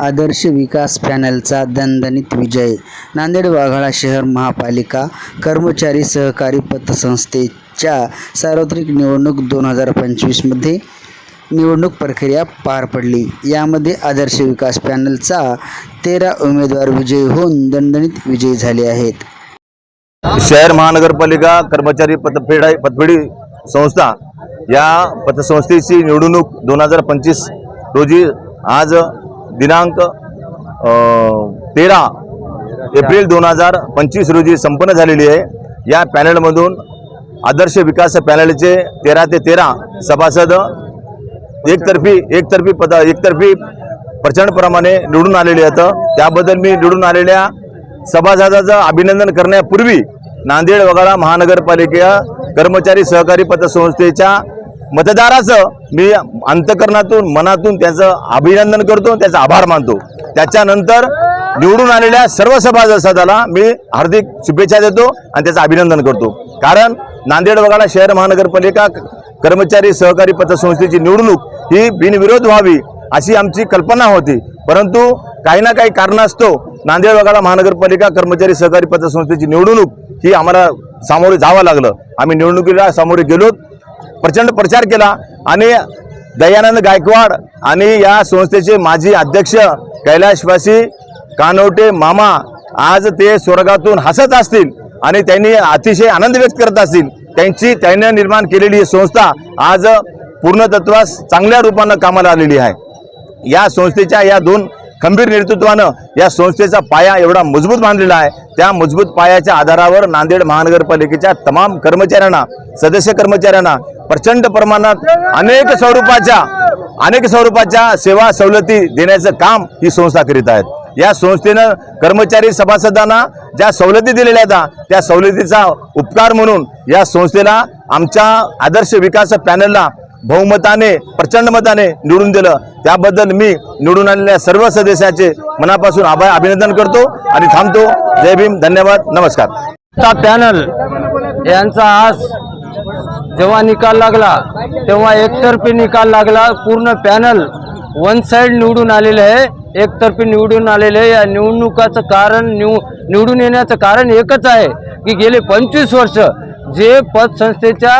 आदर्श विकास पॅनलचा दणदणीत विजय. नांदेड वाघाळा शहर महापालिका कर्मचारी सहकारी पतसंस्थेच्या सार्वत्रिक निवडणूक दोन हजार पंचवीसमध्ये निवडणूक प्रक्रिया पार पडली. यामध्ये आदर्श विकास पॅनलचा तेरा उमेदवार विजयी होऊन दणदणीत विजयी झाले आहेत. शहर महानगरपालिका कर्मचारी पतफेडा पतफेडी संस्था या पतसंस्थेची निवडणूक दोन हजार पंचवीस रोजी आज दिनांक तेरा एप्रिल दोन हजार पंचवीस रोजी संपन्न झालेली आहे. या पॅनलमधून आदर्श विकास पॅनलचे तेरा ते तेरा सभासद एकतर्फी एकतर्फी पद एकतर्फी प्रचंडप्रमाणे निवडून आलेले आहेत. त्याबद्दल मी निवडून आलेल्या सभासदाचं अभिनंदन करण्यापूर्वी नांदेड वगळा महानगरपालिका कर्मचारी सहकारी पतसंस्थेच्या मतदाराचं मी अंतकरणातून मनातून त्याचं अभिनंदन करतो त्याचा आभार मानतो. त्याच्यानंतर निवडून आलेल्या सर्व सभासदाला मी हार्दिक शुभेच्छा देतो आणि त्याचं अभिनंदन करतो. कारण नांदेड वगळा शहर महानगरपालिका कर्मचारी सहकारी पतसंस्थेची निवडणूक ही बिनविरोध व्हावी अशी आमची कल्पना होती. परंतु काही ना काही कारणास्तव नांदेड वगळा महानगरपालिका कर्मचारी सहकारी पतसंस्थेची निवडणूक ही आम्हाला सामोरे जावं लागलं. आम्ही निवडणुकीला सामोरे गेलोत. प्रचंड प्रचार केला आणि दयानंद गायकवाड आणि या संस्थेचे माजी अध्यक्ष कैलाशवासी कानवटे मामा आज ते स्वर्गातून हसत असतील आणि त्यांनी अतिशय आनंद व्यक्त करत असतील. त्यांची त्याने निर्माण केलेली ही संस्था आज पूर्णतत्वास चांगल्या रूपानं कामाला आलेली आहे. या संस्थेच्या या दोन खंबीर नेतृत्वानं या संस्थेचा पाया एवढा मजबूत बांधलेला आहे. त्या मजबूत पायाच्या आधारावर नांदेड महानगरपालिकेच्या तमाम कर्मचाऱ्यांना सदस्य कर्मचाऱ्यांना प्रचंड प्रमाणात अनेक स्वरूपाच्या अनेक स्वरूपाच्या सेवा सवलती देण्याचं काम ही संस्था करीत आहेत. या संस्थेनं कर्मचारी सभासदांना ज्या सवलती दिलेल्या आहेत त्या सवलतीचा उपकार म्हणून या संस्थेला आमच्या आदर्श विकास पॅनलला बहुमताने प्रचंड मताने निवडून दिलं. त्याबद्दल मी निवडून आलेल्या सर्व सदस्याचे मनापासून आभार अभिनंदन करतो आणि थांबतो. जय भीम धन्यवाद नमस्कार. पॅनल यांचा आज जेव्हा निकाल लागला तेव्हा एकतर्फी निकाल लागला. पूर्ण पॅनल वन साइड निवडून आलेले आहे. एकतर्फी निवडून आलेले आहे. या निवडणुकाचं कारण निव निवडून येण्याचं कारण एकच आहे की गेले पंचवीस वर्ष जे पतसंस्थेच्या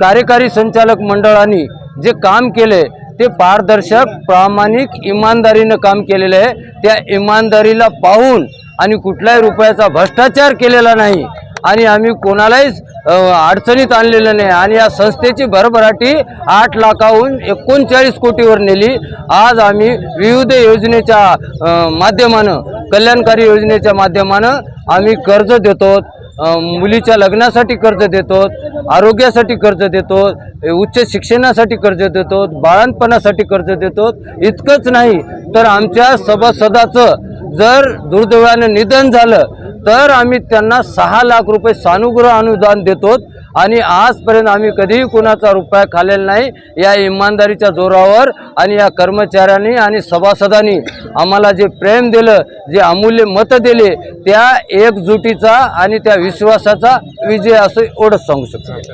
कार्यकारी संचालक मंडळाने जे काम केले ते पारदर्शक प्रामाणिक इमानदारीनं काम केलेलं आहे. त्या इमानदारीला पाहून आणि कुठल्याही रुपयाचा भ्रष्टाचार केलेला नाही आणि आम्ही कोणालाहीच अडचणीत आणलेलं नाही. आणि या संस्थेची भरभराटी आठ लाखाहून एकोणचाळीस कोटीवर नेली. आज आम्ही विविध योजनेच्या माध्यमानं कल्याणकारी योजनेच्या माध्यमानं आम्ही कर्ज देतो. मुलीच्या लग्नासाठी कर्ज देतो आरोग्यासाठी कर्ज देतो उच्च शिक्षणासाठी कर्ज देतो बाळणपणासाठी कर्ज देतो इतकंच नाही तर आमच्या सभासदाचं जर दुर्दैवानं निधन झालं तर आम्ही त्यांना सहा लाख रुपये सानुग्रह अनुदान देतो आणि आजपर्यंत आम्ही कधीही कुणाचा रुपया खालेला नाही. या इमानदारीच्या जोरावर आणि या कर्मचाऱ्यांनी आणि सभासदांनी आम्हाला जे प्रेम दिलं जे अमूल्य मतं दिले त्या एकजुटीचा आणि त्या विश्वासाचा विजय असं एवढंच सांगू शकतो.